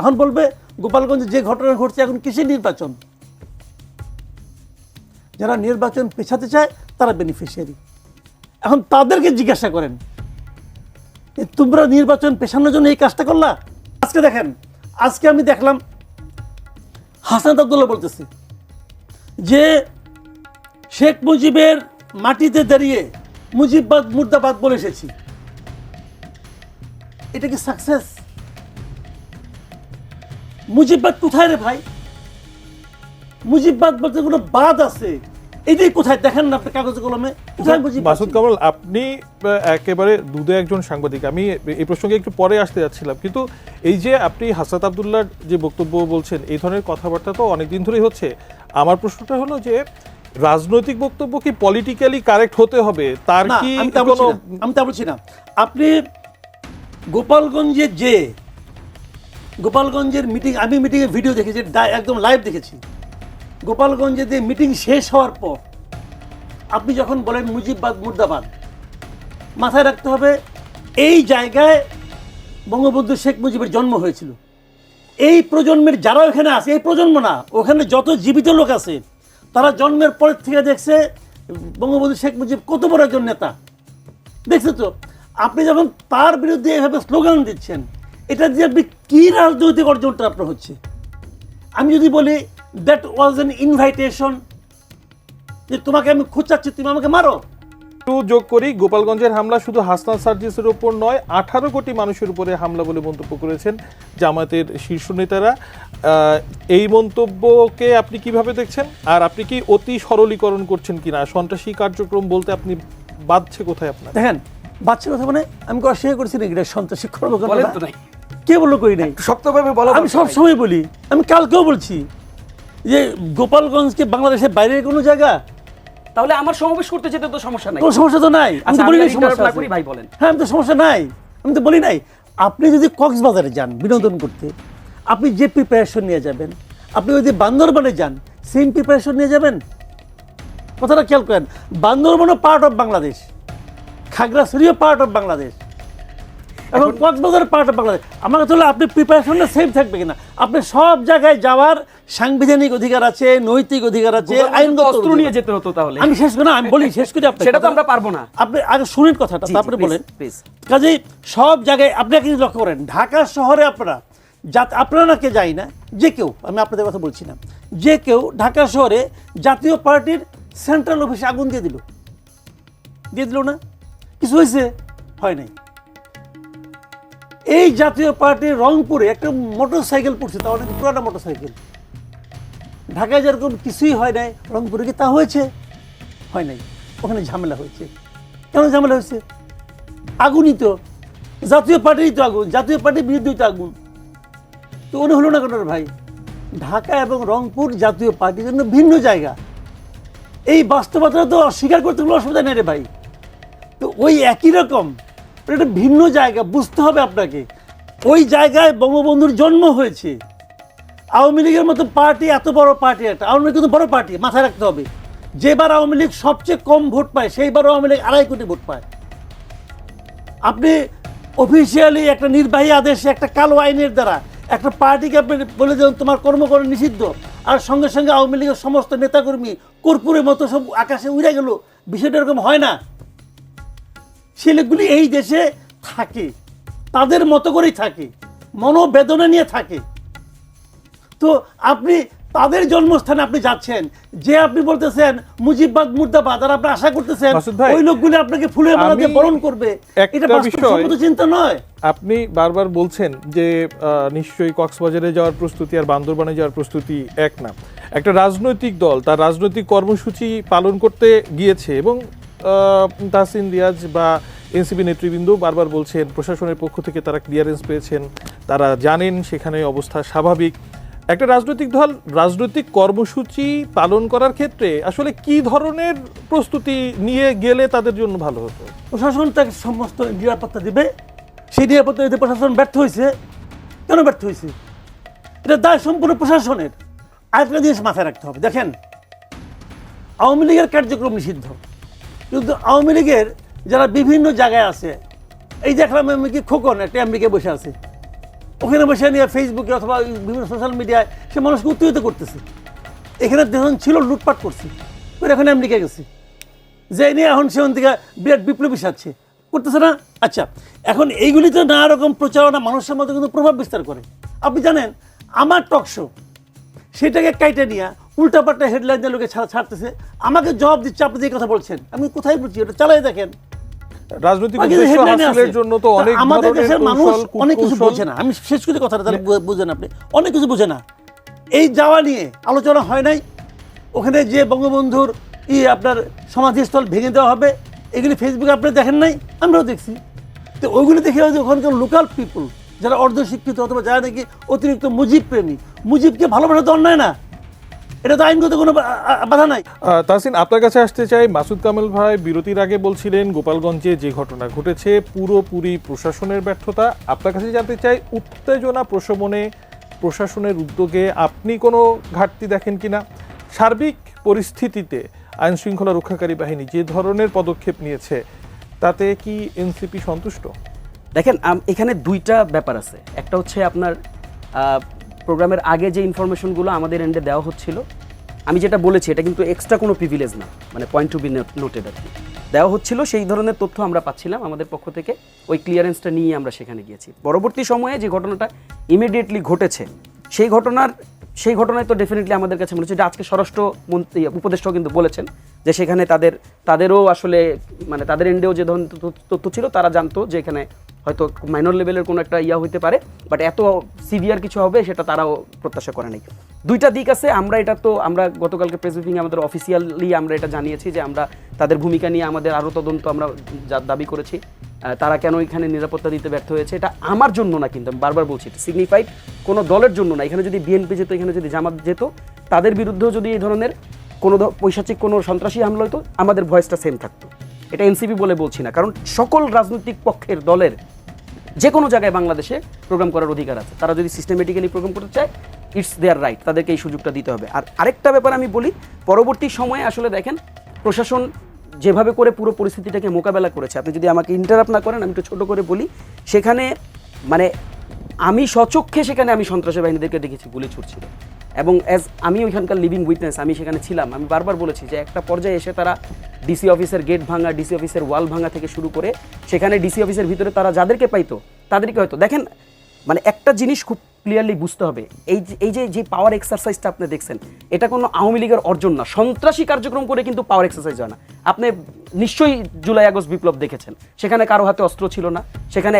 এখন বলবে, গোপালগঞ্জে যে ঘটনা ঘটছে, এখন কিসের নির্বাচন? যারা নির্বাচন পেছাতে চায়, তারা বেনিফিশিয়ারি এখন তাদেরকে জিজ্ঞাসা করেন তোমরা নির্বাচন পেছানোর জন্য এই কাজটা করলা? আজকে দেখেন, আজকে আমি দেখলাম, হাসান আবদুল্লাহ বলতেছে যে, শেখ মুজিবের মাটিতে দাঁড়িয়ে মুজিববাদ মুর্দাবাদ বলে এসেছি। এটা কি সাকসেস মুজিববাদ কোথায় রে ভাই? মুজিববাদ বলতে কোনো বাদ আছে। এটাই কোথায়? দেখেন না আপনি কাগজে কলমে। মাসুদ কামাল আপনি একেবারে দুধে একজন সাংবাদিক। আমি এই প্রসঙ্গে একটু পরে আসতে যাচ্ছিলাম। কিন্তু এই যে আপনি হাসাত আবদুল্লাহর যে বক্তব্য বলছেন এই ধরনের কথাবার্তা তো অনেকদিন ধরেই হচ্ছে। আমার প্রশ্নটা হলো যে রাজনৈতিক বক্তব্য কি পলিটিক্যালি কারেক্ট হতে হবে? তার কি আমি তা বলছি না। আপনি গোপালগঞ্জে যে গোপালগঞ্জের মিটিং আমি মিটিংয়ে ভিডিও দেখেছি একদম লাইভ দেখেছি। গোপালগঞ্জে যে মিটিং শেষ হওয়ার পর, আপনি যখন বলেন মুজিববাদ, মুর্দাবাদ, মাথায় রাখতে হবে, এই জায়গায় বঙ্গবন্ধু শেখ মুজিবের জন্ম হয়েছিল। এই প্রজন্মের যারা ওখানে আছে, এই প্রজন্ম না, ওখানে যত জীবিত লোক আছে, তারা জন্মের পরের থেকে দেখছে বঙ্গবন্ধু শেখ মুজিব কত বড় একজন নেতা। দেখছে তো, আপনি যখন তার বিরুদ্ধে এভাবে স্লোগান দিচ্ছেন এটা দিয়ে আপনি কী রাজনৈতিক অর্জনটা আপনার হচ্ছে? আমি যদি বলি দ্যাট ওয়াজ এন ইনভাইটেশন যে তোমাকে আমি খুঁচাচ্ছি তুমি আমাকে মারো। একটু যোগ করি গোপালগঞ্জের হামলা শুধু হাসনান সার্জিসের উপর নয় আঠারো কোটি মানুষের উপরে হামলা বলে মন্তব্য করেছেন জামাতের শীর্ষ নেতারা। আহ, এই মন্তব্যকে আপনি কীভাবে দেখছেন? আর আপনি কি অতি সরলীকরণ করছেন কিনা? সন্ত্রাসী কার্যক্রম বলতে আপনি বাদছে কোথায় আপনার? দেখেন বাচ্চা কথা মানে আমি অস্বীকার করছি নাকি? এটা সন্ত্রাসী বলেন কর্মকাণ্ড তো নাই। কে বলল করি নাই? শক্তভাবে বলা আমি সব সময় বলি আমি কালকেও বলছি যে গোপালগঞ্জকে বাংলাদেশের বাইরের কোনো জায়গা? তাহলে আমার সমাবেশ করতে যেতে তো সমস্যা নাই। কোনো সমস্যা তো নাই। আমি আচ্ছা, তো বলি নাই সমস্যা করি, ভাই বলেন। হ্যাঁ আমি তো সমস্যা নাই। আমি তো বলি নাই। আপনি যদি কক্সবাজারে যান বিনোদন করতে আপনি যে প্রিপারেশন নিয়ে যাবেন আপনি যদি বান্দরবানে যান সেম প্রিপারেশন নিয়ে যাবেন? কথাটা খেয়াল করেন বান্দরবানও পার্ট অফ বাংলাদেশ খাগড়াছড়িও পার্ট অফ বাংলাদেশ এবং কক্সবাজার পার্ট অফ বাংলাদেশ আমার কথা হলো আপনি প্রিপারেশনটা সেম থাকবে কিনা? আপনি সব জায়গায় যাওয়ার সাংবিধানিক অধিকার আছে নৈতিক অধিকার আছে আইনগত অস্ত্র নিয়ে যেতে হতো তাহলে। আমি শেষ করে আমি বলি শেষ করি আপনাকে সেটা তো আমরা পারব না। আপনি আগে শুনেন কথাটা তারপরে বলেন। please। কাজেই সব জায়গায় আপনি একটা লক্ষ্য করেন ঢাকা শহরে আপনারা যা আপনারা কে যাই না যে কেউ আমি আপনাদের কথা বলছি না যে কেউ ঢাকা শহরে জাতীয় পার্টির সেন্ট্রাল অফিসে আগুন দিয়ে দিল। দিয়ে দিল না? কিছু হয়েছে? হয় নাই। এই জাতীয় পার্টির রংপুরে একটা মোটর সাইকেল পড়ছে তা অনেক পুরানো মোটর সাইকেল ঢাকায় যেরকম কিছুই হয় নাই, রংপুরে কি তা হয়েছে? হয় নাই। ওখানে ঝামেলা হয়েছে। কেন ঝামেলা হয়েছে? আগুনই তো। জাতীয় পার্টিরই তো আগুন, জাতীয় পার্টির বিরুদ্ধেই তো আগুন। তো ওটা হলো না কেন ভাই? ঢাকা এবং রংপুর জাতীয় পার্টির জন্য ভিন্ন জায়গা। এই বাস্তবতা তো অস্বীকার করতে কোনো অসুবিধা নেই রে ভাই। তো ওই একই রকম। এটা ভিন্ন জায়গা, বুঝতে হবে আপনাকে। ওই জায়গায় বঙ্গবন্ধুর জন্ম হয়েছে। আওয়ামী লীগের মতো পার্টি, এত বড় পার্টি একটা, আওয়ামী লীগ কিন্তু বড় পার্টি, মাথায় রাখতে হবে। যেবার আওয়ামী লীগ সবচেয়ে কম ভোট পায়, সেইবার আওয়ামী লীগ আড়াই কোটি ভোট পায়। আপনি অফিসিয়ালি একটা নির্বাহী আদেশে একটা কালো আইনের দ্বারা একটা পার্টিকে আপনি বলে দেন তোমার কর্মকরণ নিষিদ্ধ। আর সঙ্গে সঙ্গে আওয়ামী লীগের সমস্ত নেতাকর্মী কর্পূরের মতো সব আকাশে উড়ে গেল। বিষয়টা এরকম হয় না। ছেলেগুলি এই দেশে থাকে তাদের মতো করেই থাকে মনোবেদনা নিয়ে থাকে। তো আপনি তাদের জন্মস্থানে আপনি যাচ্ছেন যে আপনি বলতেছেন মুজিববাদ মুর্দাবাদ আর আপনি আশা করতেছেন ওই লোকগুলি আপনাকে ফুলের মালা দিয়ে বরণ করবে এটা বাস্তবসম্মত চিন্তা নয়। আপনি বারবার বলছেন যে আহ, নিশ্চয়ই কক্সবাজারে যাওয়ার প্রস্তুতি আর বান্দরবানে যাওয়ার প্রস্তুতি এক না। একটা রাজনৈতিক দল তার রাজনৈতিক কর্মসূচি পালন করতে গিয়েছে এবং তাহসিন রিয়াজ বা এনসিপি নেতৃবৃন্দ বারবার বলছেন, প্রশাসনের পক্ষ থেকে তারা ক্লিয়ারেন্স পেয়েছেন, তারা জানেন সেখানে অবস্থা স্বাভাবিক। একটা রাজনৈতিক দল, রাজনৈতিক কর্মসূচি পালন করার ক্ষেত্রে আসলে কি ধরনের প্রস্তুতি নিয়ে গেলে তাদের জন্য ভালো হতো? প্রশাসন তাকে সমস্ত নিরাপত্তা দিবে। সেই নিরাপত্তা দিতে প্রশাসন ব্যর্থ হয়েছে। কেন ব্যর্থ হয়েছে? এটা দায় সম্পূর্ণ প্রশাসনের। আরেকটা জিনিস মাথায় রাখতে হবে। দেখেন, আওয়ামী লীগের কার্যক্রম নিষিদ্ধ। কিন্তু আওয়ামী লীগের যারা বিভিন্ন জায়গায় আছে, এই দেখলাম আমি কি খোকন, একটা আমেরিকায় বসে আছে, ওখানে বসে নিয়ে ফেসবুকে অথবা বিভিন্ন সোশ্যাল মিডিয়ায় সে মানুষকে উত্তেজিত করতেছে। এখানে যখন ছিল, লুটপাট করছে করে এখন আমেরিকা গেছে। যে নিয়ে এখন সেখান থেকে বিরাট বিপ্লবী সাজছে। করতেছে না? আচ্ছা এখন এইগুলি তো নানা রকম প্রচারণা মানুষের মধ্যে কিন্তু প্রভাব বিস্তার করে। আপনি জানেন, আমার টক শো সেটাকে কাইটে নিয়ে উল্টাপাল্টা হেডলাইন দিয়ে লোকে ছাড়তেছে। আমাকে জবাব দিচ্ছে আপনি যে কথা বলছেন। আমি কোথায় বলছি? ওটা চালাই দেখেন। রাজনৈতিক বাকি উদ্দেশ্য headline এ হাসিলের জন্য তো অনেক আমাদের দেশের মানুষ অনেক কিছু বোঝে না। আমি শেষ করে কথাটা তাহলে বু- আপনি। অনেক কিছু বোঝে না। এই যাওয়া নিয়ে আলোচনা হয় নাই। ওখানে যে বঙ্গবন্ধুর ই আপনার সমাধিস্থল ভেঙে দেওয়া হবে এগুলি ফেসবুকে আপনি দেখেন নাই? আমরাও দেখছি। তো ওইগুলি দেখে হয়তো ওখানকার লোকাল পিপুল যারা অর্ধশিক্ষিত অথবা যারা নাকি অতিরিক্ত মুজিব প্রেমী মুজিবকে ভালোবাসা তো অন্যায় না। এটা তো আইনগত কোনো বাধা নাই। আহ, তাহসিন আপনার কাছে আসতে চাই মাসুদ কামাল ভাই বিরতির আগে বলছিলেন গোপালগঞ্জে যে ঘটনা ঘটেছে পুরোপুরি প্রশাসনের ব্যর্থতা। আপনার কাছে জানতে চাই উত্তেজনা প্রশমনে প্রশাসনের উদ্যোগে আপনি কোনো ঘাটতি দেখেন কিনা? সার্বিক পরিস্থিতিতে আইন শৃঙ্খলা রক্ষাকারী বাহিনী যে ধরনের পদক্ষেপ নিয়েছে তাতে কি এনসিপি সন্তুষ্ট? দেখেন এখানে দুইটা ব্যাপার আছে। একটা হচ্ছে আপনার প্রোগ্রামের আগে যে ইনফরমেশনগুলো আমাদের এন্ডে দেওয়া হচ্ছিল, আমি যেটা বলেছি, এটা কিন্তু এক্সট্রা কোনো প্রিভিলেজ না মানে পয়েন্ট টু বি নোটেড আর কি। দেওয়া হচ্ছিল, সেই ধরনের তথ্য আমরা পাচ্ছিলাম আমাদের পক্ষ থেকে, ওই ক্লিয়ারেন্সটা নিয়ে আমরা সেখানে গিয়েছি। পরবর্তী সময়ে যে ঘটনাটা ইমিডিয়েটলি ঘটেছে, সেই ঘটনার সেই ঘটনায় তো ডেফিনেটলি আমাদের কাছে মনে হচ্ছে যে আজকে স্বরাষ্ট্র মন্ত্রী উপদেষ্টাও কিন্তু বলেছেন যে সেখানে তাদের তাদেরও আসলে মানে তাদের এন্ডেও যে ধরনের তথ্য ছিল, তারা জানতো যে এখানে হয়তো মাইনর লেভেলের কোনো একটা ইয়া হইতে পারে বাট এত সিভিয়ার কিছু হবে সেটা তারাও প্রত্যাশা করে নাই। দুইটা দিক আছে, আমরা এটা তো, আমরা গতকালকে প্রেস ব্রিফিংয়ে আমাদের অফিসিয়ালি আমরা এটা জানিয়েছি যে আমরা তাদের ভূমিকা নিয়ে আমাদের আরও তদন্ত আমরা যা- দাবি করেছি তারা কেন এখানে নিরাপত্তা দিতে ব্যর্থ হয়েছে, এটা আমার জন্য না কিন্তু, আমি বারবার বলছি, এটা সিগনিফাইড কোনো দলের জন্য না। এখানে যদি বিএনপি যেত, এখানে যদি জামাত যেত, তাদের বিরুদ্ধেও যদি এই ধরনের কোনো পৈশাচিক কোনো সন্ত্রাসী হামলা হতো আমাদের ভয়েসটা সেম থাকতো। এটা এনসিপি বলে বলছি না, কারণ সকল রাজনৈতিক পক্ষের দলের যে কোনো জায়গায় বাংলাদেশে প্রোগ্রাম করার অধিকার আছে। তারা যদি সিস্টেমেটিক্যালি প্রোগ্রাম করতে চায় ইটস দেয়ার রাইট তাদেরকে এই সুযোগটা দিতে হবে। আর আরেকটা ব্যাপার আমি বলি, পরবর্তী সময়ে আসলে দেখেন, প্রশাসন যেভাবে করে পুরো পরিস্থিতিটাকে মোকাবেলা করেছে, আপনি যদি আমাকে ইন্টারাপ্ট না করেন, আমি একটু ছোটো করে বলি, সেখানে মানে আমি সচক্ষে সেখানে আমি সন্ত্রাসী বাহিনীদেরকে দেখেছি, গুলি ছুটছিল এবং অ্যাজ আমি ওইখানকার লিভিং উইটনেস আমি সেখানে ছিলাম। আমি বারবার বলেছি যে একটা পর্যায়ে এসে তারা ডিসি অফিসের গেট ভাঙা ডিসি অফিসের ওয়াল ভাঙা থেকে শুরু করে সেখানে ডিসি অফিসের ভিতরে তারা যাদেরকে পাইতো, তাদেরকে হয়তো। দেখেন মানে একটা জিনিস খুব ক্লিয়ারলি বুঝতে হবে। এই যে এই যে যে পাওয়ার এক্সারসাইজটা আপনি দেখছেন, এটা কোনো আওয়ামী লীগের অর্জন না। সন্ত্রাসী কার্যক্রম করে কিন্তু পাওয়ার এক্সারসাইজ হয় না। আপনি নিশ্চয়ই জুলাই আগস্ট বিপ্লব দেখেছেন। সেখানে কারও হাতে অস্ত্র ছিল না। সেখানে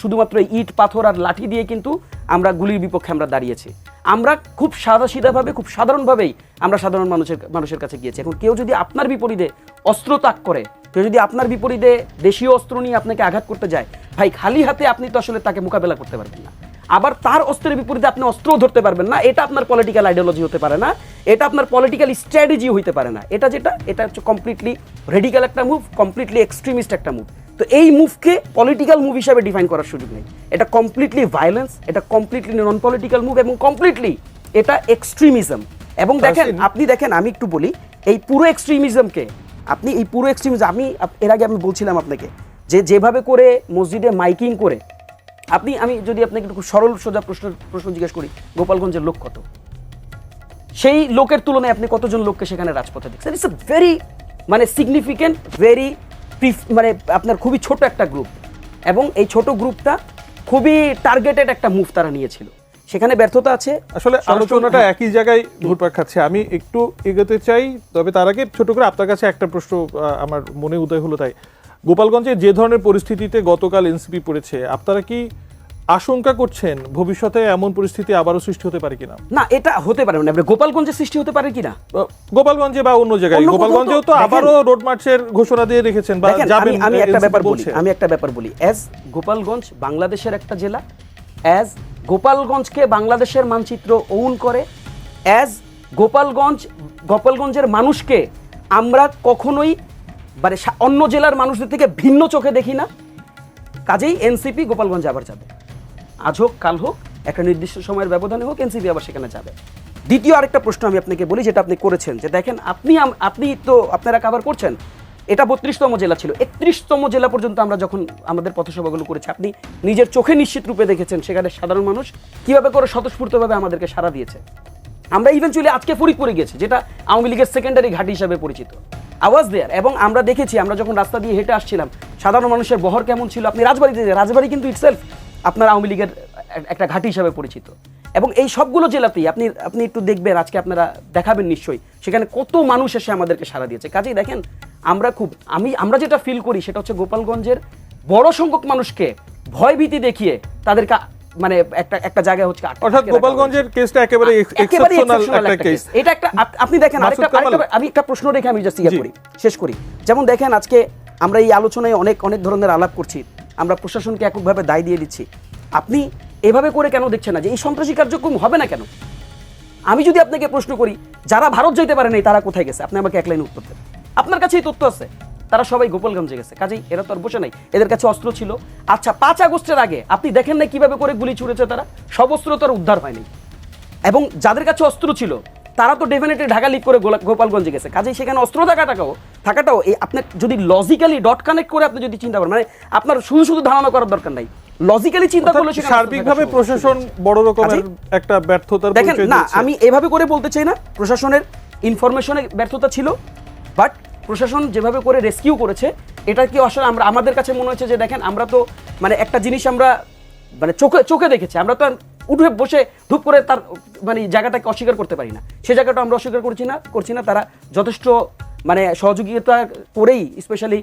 শুধুমাত্র ইট, পাথর আর লাঠি দিয়ে কিন্তু আমরা গুলির বিপক্ষে আমরা দাঁড়িয়েছি। আমরা খুব সাদা সিধাভাবে খুব সাধারণভাবেই আমরা সাধারণ মানুষের মানুষের কাছে গিয়েছি। এখন কেউ যদি আপনার বিপরীতে অস্ত্র তাক করে, কেউ যদি আপনার বিপরীতে দেশীয় অস্ত্র নিয়ে আপনাকে আঘাত করতে যায় ভাই খালি হাতে আপনি তো আসলে তাকে মোকাবেলা করতে পারবেন না। আবার তার অস্ত্রের বিপরীতে আপনি অস্ত্রও ধরতে পারবেন না। এটা আপনার পলিটিক্যাল আইডিওলজি হতে পারে না। এটা আপনার পলিটিক্যাল স্ট্র্যাটেজি হইতে পারে না। এটা যেটা এটা হচ্ছে কমপ্লিটলি রেডিক্যাল একটা মুভ কমপ্লিটলি এক্সট্রিমিস্ট একটা মুভ তো এই মুভকে পলিটিক্যাল মুভ হিসাবে ডিফাইন করার সুযোগ নেই। এটা কমপ্লিটলি ভায়োলেন্স এটা কমপ্লিটলি নন পলিটিক্যাল মুভ এবং কমপ্লিটলি এটা এক্সট্রিমিজম এবং দেখেন আপনি দেখেন আমি একটু বলি এই পুরো এক্সট্রিমিজমকে আপনি এই পুরো এক্সট্রিমিজম আমি এর আগে আমি বলছিলাম আপনাকে যে যেভাবে করে মসজিদে মাইকিং করে আপনি আমি যদি আপনাকে একটু সরল সোজা প্রশ্ন প্রশ্ন জিজ্ঞেস করি গোপালগঞ্জের লোক কত? সেই লোকের তুলনায় আপনি কতজন লোককে সেখানে রাজপথে দেখছেন? ইটস এ ভেরি মানে সিগনিফিকেন্ট ভেরি মানে আপনার খুবই ছোট একটা গ্রুপ এবং এই ছোট গ্রুপটা খুবই টার্গেটেড একটা মুভ তারা নিয়েছিল। সেখানে ব্যর্থতা আছে আসলে আলোচনাটা একই জায়গায় ঘুরপাক খাচ্ছে। আমি একটু এগোতে চাই তবে তার আগে ছোট করে আপনার কাছে একটা প্রশ্ন আমার মনে উদয় হলো তাই। গোপালগঞ্জে যে ধরনের পরিস্থিতিতে গতকাল এনসিপি পড়েছে আপনারা কি আশঙ্কা করছেন ভবিষ্যতে এমন পরিস্থিতি আবারও সৃষ্টি হতে পারে কিনা? না এটা হতে পারে না গোপালগঞ্জে সৃষ্টি হতে পারে কিনা? গোপালগঞ্জে বা অন্য জায়গায় গোপালগঞ্জেও তো আবারও রোড মার্চের ঘোষণা দিয়ে রেখেছেন বা যাবেন আমি আমি একটা ব্যাপার বলি আমি একটা ব্যাপার বলি। অ্যাজ গোপালগঞ্জ বাংলাদেশের একটা জেলা অ্যাজ গোপালগঞ্জকে বাংলাদেশের মানচিত্র ওন করে অ্যাজ গোপালগঞ্জ গোপালগঞ্জের মানুষকে আমরা কখনোই মানে অন্য জেলার মানুষদের থেকে ভিন্ন চোখে দেখি না। কাজেই এনসিপি গোপালগঞ্জ আবার যাবে। আজ হোক, কাল হোক, একটা নির্দিষ্ট সময়ের ব্যবধানে হোক, এনসিপি আবার সেখানে যাবে। দ্বিতীয় আরেকটা প্রশ্ন আমি আপনাকে বলি, যেটা আপনি করেছেন, যে দেখেন, আপনি আপনি তো আপনারা কাভার করছেন, এটা বত্রিশতম জেলা ছিল। একত্রিশতম জেলা পর্যন্ত আমরা যখন আমাদের পথসভাগুলো করেছি, আপনি নিজের চোখে নিশ্চিত রূপে দেখেছেন, সেখানে সাধারণ মানুষ কীভাবে করে স্বতঃস্ফূর্তভাবে আমাদেরকে সাড়া দিয়েছে। আমরা ইভেনচুয়ালি আজকে ফরিদপুরে গেছি যেটা আওয়ামী লীগের সেকেন্ডারি ঘাঁটি হিসাবে পরিচিত। আওয়াজ দেয়ার এবং আমরা দেখেছি, আমরা যখন রাস্তা দিয়ে হেঁটে আসছিলাম, সাধারণ মানুষের বহর কেমন ছিল? আপনি রাজবাড়িতে রাজবাড়ি কিন্তু ইটসেলফ আপনার আওয়ামী লীগের একটা ঘাঁটি হিসাবে পরিচিত। এবং এই সবগুলো জেলাতেই আপনি আপনি একটু দেখবেন, আজকে আপনারা দেখাবেন নিশ্চয়ই, সেখানে কত মানুষ এসে আমাদেরকে সাড়া দিয়েছে। কাজেই দেখেন, আমরা খুব, আমি, আমরা যেটা ফিল করি সেটা হচ্ছে গোপালগঞ্জের বড় সংখ্যক মানুষকে ভয়ভীতি দেখিয়ে তাদেরকে মানে একটা একটা জায়গায় হচ্ছে অর্থাৎ গোপালগঞ্জের কেসটা একেবারে একেবারে এক্সেপশনাল একটা কেস এটা একটা আপনি দেখেন আরেকটা আমি একটা প্রশ্ন রেখে আমি জাস্ট ইয়ে করি শেষ করি। যেমন দেখেন আজকে আমরা এই আলোচনায় অনেক অনেক ধরনের আলাপ করছি আমরা প্রশাসনকে এককভাবে দায় দিয়ে দিচ্ছি। আপনি এভাবে করে কেন দেখছেন না যে এই সন্ত্রাসী কার্যক্রম হবে না কেন? আমি যদি আপনাকে প্রশ্ন করি যারা ভারত যেতে পারে নাই তারা কোথায় গেছে? আপনি আমাকে এক লাইন উত্তর দেন। আপনার কাছেই তথ্য আছে। তারা সবাই গোপালগঞ্জে গেছে। কাজেই এরা তো আর বসে নাই। এদের কাছে অস্ত্র ছিল। আচ্ছা পাঁচ আগস্টের আগে আপনি দেখেন না কীভাবে করে গুলি ছুড়েছে তারা? সব অস্ত্র তো আর উদ্ধার হয়নি। এবং যাদের কাছে অস্ত্র ছিল তারা তো ডেফিনেটলি ঢাকা লিক করে গোপালগঞ্জে গেছে। কাজেই সেখানে অস্ত্র থাকাটাও থাকাটাও এই আপনার যদি লজিক্যালি ডট কানেক্ট করে আপনি যদি চিন্তা করেন মানে আপনার শুধু শুধু ধারণা করার দরকার নাই। লজিক্যালি চিন্তা করলে সার্বিকভাবে প্রশাসন বড় রকমের একটা ব্যর্থতার দেখেন না আমি এভাবে করে বলতে চাই না। প্রশাসনের ইনফরমেশনে ব্যর্থতা ছিল বাট প্রশাসন যেভাবে করে রেস্কিউ করেছে, এটা কি আসলে আমরা, আমাদের কাছে মনে হচ্ছে যে দেখেন, আমরা তো মানে একটা জিনিস আমরা মানে চোখে চোখে দেখেছি, আমরা তো উঠে বসে ধূপ করে তার মানে জায়গাটাকে অস্বীকার করতে পারি না। সে জায়গাটা আমরা অস্বীকার করছি না করছি না, তারা যথেষ্ট মানে সহযোগিতা করেই স্পেশালি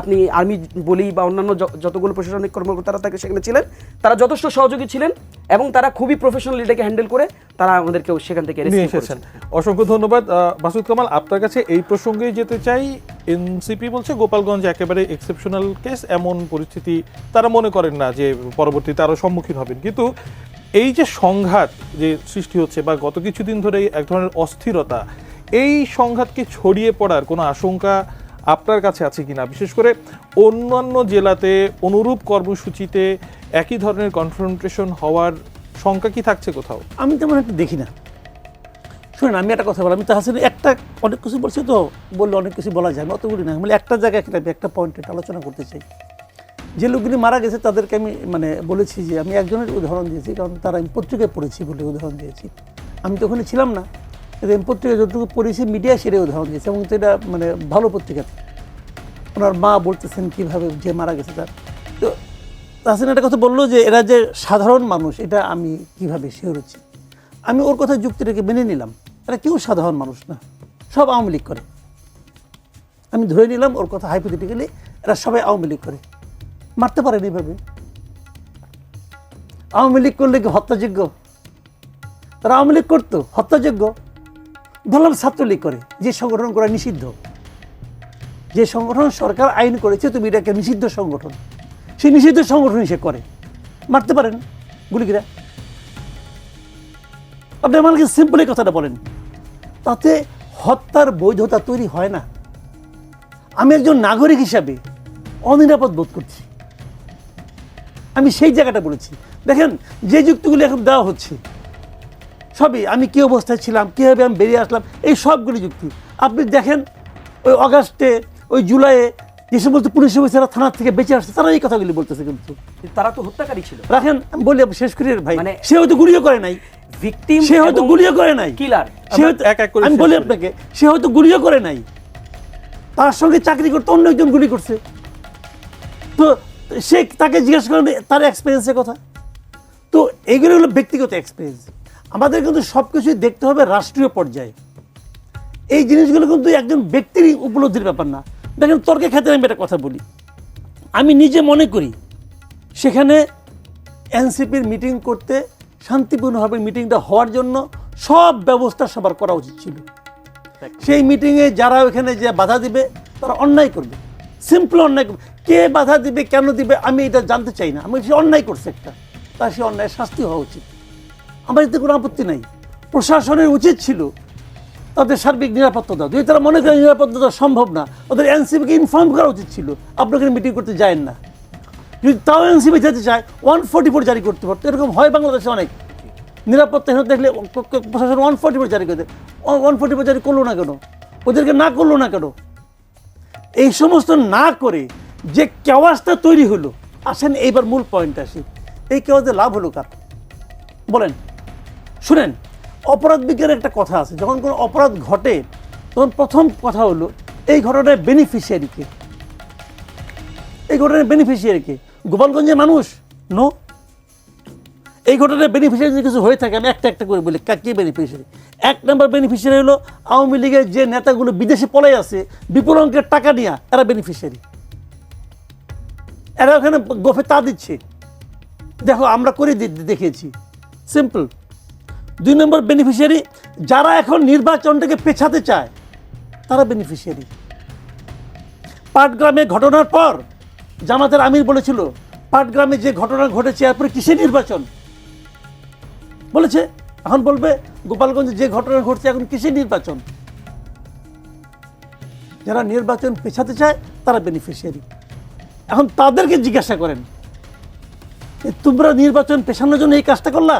আপনি আর্মি বলি বা অন্যান্য যতগুলো প্রশাসনিক কর্মকর্তারা থাকে সেখানে ছিলেন তারা যথেষ্ট সহযোগী ছিলেন এবং তারা খুবই প্রফেশনাল এটাকে হ্যান্ডেল করে তারা আমাদেরকে সেখান থেকে নিয়ে এসেছেন। অসংখ্য ধন্যবাদ। মাসুদ কামাল আপনার কাছে এই প্রসঙ্গেই যেতে চাই এনসিপি বলছে গোপালগঞ্জ একেবারে এক্সেপশনাল কেস এমন পরিস্থিতি তারা মনে করেন না যে পরবর্তীতে আরও সম্মুখীন হবেন। কিন্তু এই যে সংঘাত যে সৃষ্টি হচ্ছে বা গত কিছুদিন ধরে এক ধরনের অস্থিরতা এই সংঘাতকে ছড়িয়ে পড়ার কোনো আশঙ্কা আপনার কাছে আছে কিনা? বিশেষ করে অন্যান্য জেলাতে অনুরূপ কর্মসূচিতে একই ধরনের কনফ্রন্টেশন হওয়ার শঙ্কা কি থাকছে কোথাও? আমি তেমন একটা দেখি না। শুনেন, আমি একটা কথা বলি আমি তো একটা অনেক কিছু বলছি তো, বললে অনেক কিছু বলা যায়, আমি অত বলি না। আমি একটা জায়গায় একটা একটা পয়েন্টে আলোচনা করতে চাই। যে লোকগুলি মারা গেছে, তাদেরকে আমি মানে বলেছি যে, আমি একজনের উদাহরণ দিয়েছি, কারণ তারা আমি পত্রিকায় পড়েছি বলে উদাহরণ দিয়েছি। আমি তো ওখানে ছিলাম না। কিন্তু আমি পত্রিকায় যতটুকু পড়েছি মিডিয়া সেরে উদাহরণ দিয়েছে এবং এটা মানে ভালো পত্রিকা। ওনার মা বলতেছেন কীভাবে যে মারা গেছে তার। তো তাহসিন একটা কথা বলল যে, এরা যে সাধারণ মানুষ, এটা আমি কীভাবে শিওর হচ্ছি? আমি ওর কথা যুক্তি রেখে মেনে নিলাম। এরা কেউ সাধারণ মানুষ না। সব আওয়ামী লীগ করে। আমি ধরে নিলাম ওর কথা হাইপোথেটিক্যালি এরা সবাই আওয়ামী লীগ করে। মারতে পারেন এইভাবে আওয়ামী লীগ করলে কি হত্যাযোগ্য? তারা আওয়ামী লীগ করতো, হত্যাযোগ্য। ধরলাম ছাত্রলীগ করে, যে সংগঠন করা নিষিদ্ধ। যে সংগঠন সরকার আইন করেছে, তুমি এটাকে নিষিদ্ধ সংগঠন। সেই নিষিদ্ধ সংগঠনই সে করে। মারতে পারেন গুলিগিরা আপনি আমাকে সিম্পল কথাটা বলেন। তাতে হত্যার বৈধতা তৈরি হয় না। আমি একজন নাগরিক হিসাবে অনিরাপদ বোধ করছি। আমি সেই জায়গাটা বলেছি। দেখেন, যে যুক্তিগুলি এখন দেওয়া হচ্ছে সবই আমি কী অবস্থায় ছিলাম কীভাবে আমি বেরিয়ে আসলাম এই সবগুলি যুক্তি। আপনি দেখেন ওই অগাস্টে ওই জুলাইয়ে যে সমস্ত পুলিশ অফিসাররা থানা থেকে বেঁচে আসছে তারা এই কথাগুলি বলতেছে কিন্তু। তারা তো হত্যাকারী ছিল। রাখেন আমি বলি শেষ করি ভাই। মানে- সে হয়তো গুলিও করে নাই। ভিকটিম সে হয়তো গুলিও করে নাই। কিলার সে হয়তো এক এক করে আমি বলি আপনাকে সে হয়তো গুলিও করে নাই। তার সঙ্গে চাকরি করতে অন্য একজন গুলি করছে। তো সে তাকে জিজ্ঞেস করেন তার এক্সপিরিয়েন্সের কথা? তো এগুলো হলো ব্যক্তিগত এক্সপিরিয়েন্স আমাদের কিন্তু সব কিছুই দেখতে হবে রাষ্ট্রীয় পর্যায়ে। এই জিনিসগুলো কিন্তু একজন ব্যক্তির উপলব্ধির ব্যাপার না। দেখেন তর্কের ক্ষেত্রে আমি একটা কথা বলি। আমি নিজে মনে করি, সেখানে এনসিপির মিটিং করতে, শান্তিপূর্ণভাবে মিটিংটা হওয়ার জন্য সব ব্যবস্থা সবার করা উচিত ছিল। সেই মিটিংয়ে যারা ওখানে যে বাধা দিবে, তারা অন্যায় করবে। সিম্পল অন্যায় করবে। কে বাধা দিবে, কেন দিবে, আমি এটা জানতে চাই না। আমি অন্যায় করছে একটা। তার সে অন্যায় শাস্তি হওয়া উচিত। আমার এতে কোনো আপত্তি নাই। প্রশাসনের উচিত ছিল তাদের সার্বিক নিরাপত্তা দেওয়া যদি তারা মনে করে নিরাপত্তা দেওয়া সম্ভব না ওদের এনসিপিকে ইনফর্ম করা উচিত ছিল আপনাকে মিটিং করতে যায় না। যদি তাও এনসিপি যেতে চায় ওয়ান ফোর্টি ফোর জারি করতে পারতো। এরকম হয় বাংলাদেশে অনেক। নিরাপত্তাহীনতা দেখলে প্রশাসন ওয়ান ফোর্টি ফোর জারি করে দেয়। ওয়ান ফোর্টি ফোর জারি করল না কেন? ওদেরকে না করল না কেন? এই সমস্ত না করে যে কেওয়াজটা তৈরি হলো, আসেন এইবার মূল পয়েন্ট আসি। এই কেওয়াজে লাভ হলো কার? বলেন, শুনেন, অপরাধ বিজ্ঞানের একটা কথা আছে, যখন কোনো অপরাধ ঘটে, তখন প্রথম কথা হলো, এই ঘটনায় বেনিফিশিয়ারিকে এই ঘটনার বেনিফিশিয়ারিকে গোপালগঞ্জের মানুষ? নো এই ঘটনার বেনিফিশিয়ারি যদি কিছু হয়ে থাকে, আমি একটা একটা করে বলি কে বেনিফিশিয়ারি এক নম্বর বেনিফিশিয়ারি হলো আওয়ামী লীগের যে নেতাগুলো বিদেশে পলাই আছে, বিপুল অঙ্কের টাকা নিয়ে এরা বেনিফিশিয়ারি এরা ওখানে গোফে তা দিচ্ছে। দেখো, আমরা করে দেখিয়েছি। সিম্পল দুই নম্বর বেনিফিশিয়ারি যারা এখন নির্বাচনটাকে পেছাতে চায়, তারা বেনিফিশিয়ারি পাটগ্রামে ঘটনার পর, জামাতের আমির বলেছিল, পাটগ্রামে যে ঘটনা ঘটেছে, এরপরে কিসের নির্বাচন? বলেছে, এখন বলবে, গোপালগঞ্জে যে ঘটনা ঘটছে, এখন কিসের নির্বাচন? যারা নির্বাচন পেছাতে চায়, তারা বেনিফিশিয়ারি এখন তাদেরকে জিজ্ঞাসা করেন তোমরা নির্বাচন পেশানোর জন্য এই কাজটা করলা?